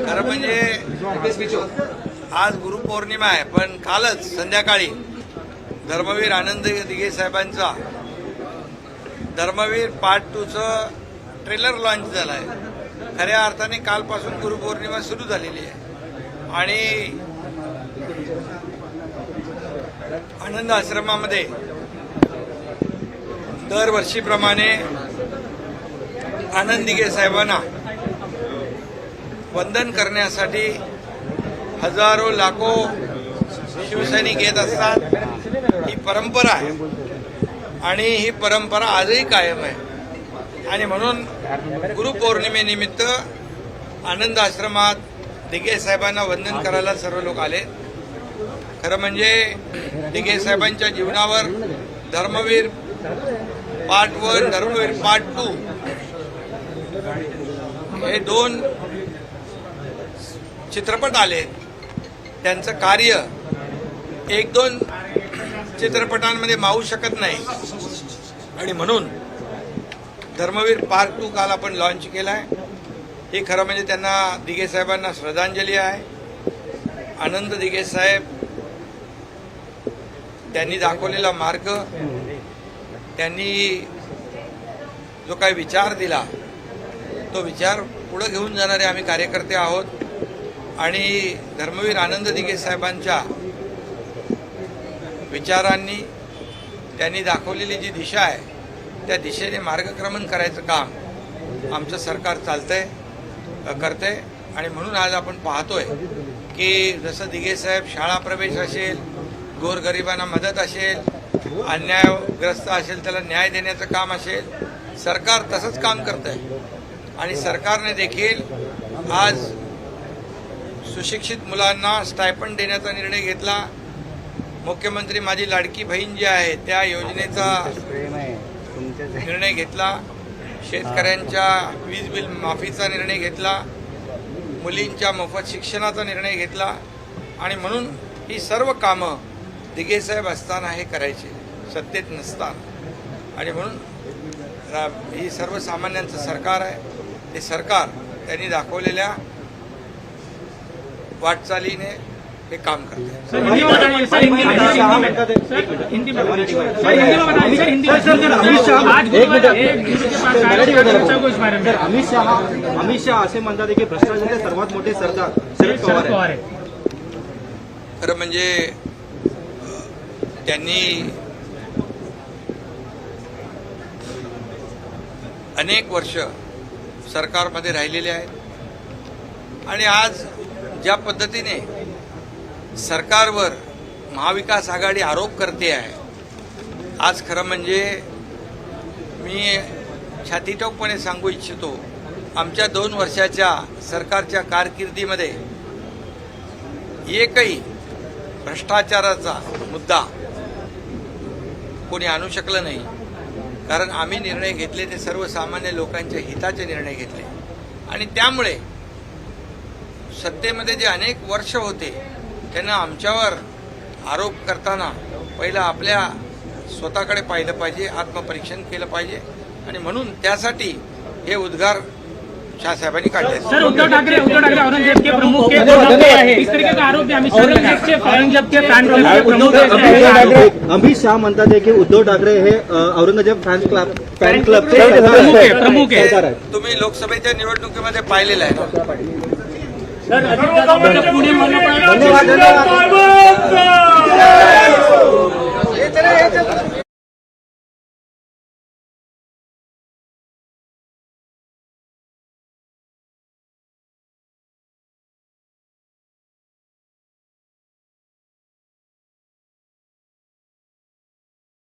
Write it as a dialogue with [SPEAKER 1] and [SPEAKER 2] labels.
[SPEAKER 1] खरं म्हणजे आज गुरुपौर्णिमा आहे पण कालच संध्याकाळी धर्मवीर आनंद दिघे साहेबांचा धर्मवीर पार्ट टूचं ट्रेलर लॉन्च झाला आहे खऱ्या अर्थाने कालपासून गुरुपौर्णिमा सुरू झालेली आहे. आणि आनंद आश्रमामध्ये दरवर्षीप्रमाणे आनंद साहेबांना वंदन करण्यासाठी हजारो लाखो शिवसैनिक येत असतात. ही परंपरा आहे. आणि ही परंपरा आजही कायम आहे. आणि म्हणून गुरुपौर्णिमेनिमित्त आनंद आश्रमात दिघे साहेबांना वंदन करायला सर्व लोक आले. खरं म्हणजे दिघे साहेबांच्या जीवनावर Dharmaveer part one Dharmaveer part two हे दोन चित्रपट आले. त्यांचं कार्य एक दोन चित्रपटांमध्ये मावू शकत नाही. आणि म्हणून धर्मवीर पार्क टू काल आपण लॉन्च केला आहे हे खरं म्हणजे त्यांना दिघे साहेबांना श्रद्धांजली आहे. आनंद दिघे साहेब त्यांनी दाखवलेला मार्ग त्यांनी जो काही विचार दिला तो विचार पुढे घेऊन जाणारे आम्ही कार्यकर्ते आहोत. आणि धर्मवीर आनंद दिघे साहेबांच्या विचारांनी त्यांनी दाखवलेली जी दिशा आहे त्या दिशेने मार्गक्रमण करायचं काम आमचं सरकार चालतंय अ, करतंय. आणि म्हणून आज आपण पाहतोय की जसं दिघे साहेब शाळा प्रवेश असेल गोरगरिबांना मदत असेल अन्यायग्रस्त असेल त्याला न्याय देण्याचं काम असेल सरकार तसंच काम करत आहे आणि सरकारने देखील आज सुशिक्षित मुलांना स्टायपंड देण्याचा निर्णय घेतला. मुख्यमंत्री माझी लाडकी बहीण जी आहे त्या योजनेचा निर्णय घेतला. शेतकऱ्यांच्या वीज बिल माफीचा निर्णय घेतला. मुलींच्या मोफत शिक्षणाचा निर्णय घेतला. आणि म्हणून ही सर्व कामं दिगेसाहेब असताना हे करायचे. सत्तेत नसताना. आणि म्हणून रा- ही सर्वसामान्यांचं सरकार आहे. ते सरकार त्यांनी दाखवलेल्या वाटचालीने हे काम करते
[SPEAKER 2] सर हिंदी में बताइए सर हिंदी में सर हिंदी में बताइए सर हिंदी में बताइए सर हिंदी में
[SPEAKER 3] सर, सर, अमित शाह- अमित शहा अमित शहा असे म्हणतात की भ्रष्टाचाराचे सर्वात मोठे सरकार शरद पवार आहे
[SPEAKER 2] है
[SPEAKER 1] खरं म्हणजे त्यांनी अनेक वर्ष सरकारमध्ये राहिलेले आहेत. आणि आज ज्या पद्धतीने सरकारवर महाविकास आघाडी आरोप करते आहे. आज खरं म्हणजे मी छातीटोकपणे सांगू इच्छितो आमच्या दोन वर्षाच्या सरकारच्या कारकिर्दीमध्ये एकही भ्रष्टाचाराचा मुद्दा कोणी आणू शकलं नाही. कारण आम्ही निर्णय घेतले ते सर्वसामान्य लोकांच्या हिताचे निर्णय घेतले. आणि त्यामुळे सत्तेमध्ये जे अनेक वर्ष होते त्यांना आमच्यावर आरोप करताना पहिलं आपल्या स्वतःकडे पाहिलं पाहिजे आत्मपरीक्षण केलं पाहिजे. आणि म्हणून त्यासाठी हे उद्गार शहासाहेबांनी काढले.
[SPEAKER 2] सर उद्धव ठाकरे उद्धव ठाकरे औरंगजेब के प्रमुख के प्रमुख इस तरीके का आरोप भी अमित शाह। औरंगजेब के फैन
[SPEAKER 3] अमित म्हणतात आहे की उद्धव ठाकरे हे औरंगजेब फॅन क्लब फॅन क्लबचे
[SPEAKER 2] प्रमुख आहे,
[SPEAKER 1] तुम्ही लोकसभेच्या निवडणुकीमध्ये पाहिलेलं आहे.
[SPEAKER 2] पुणे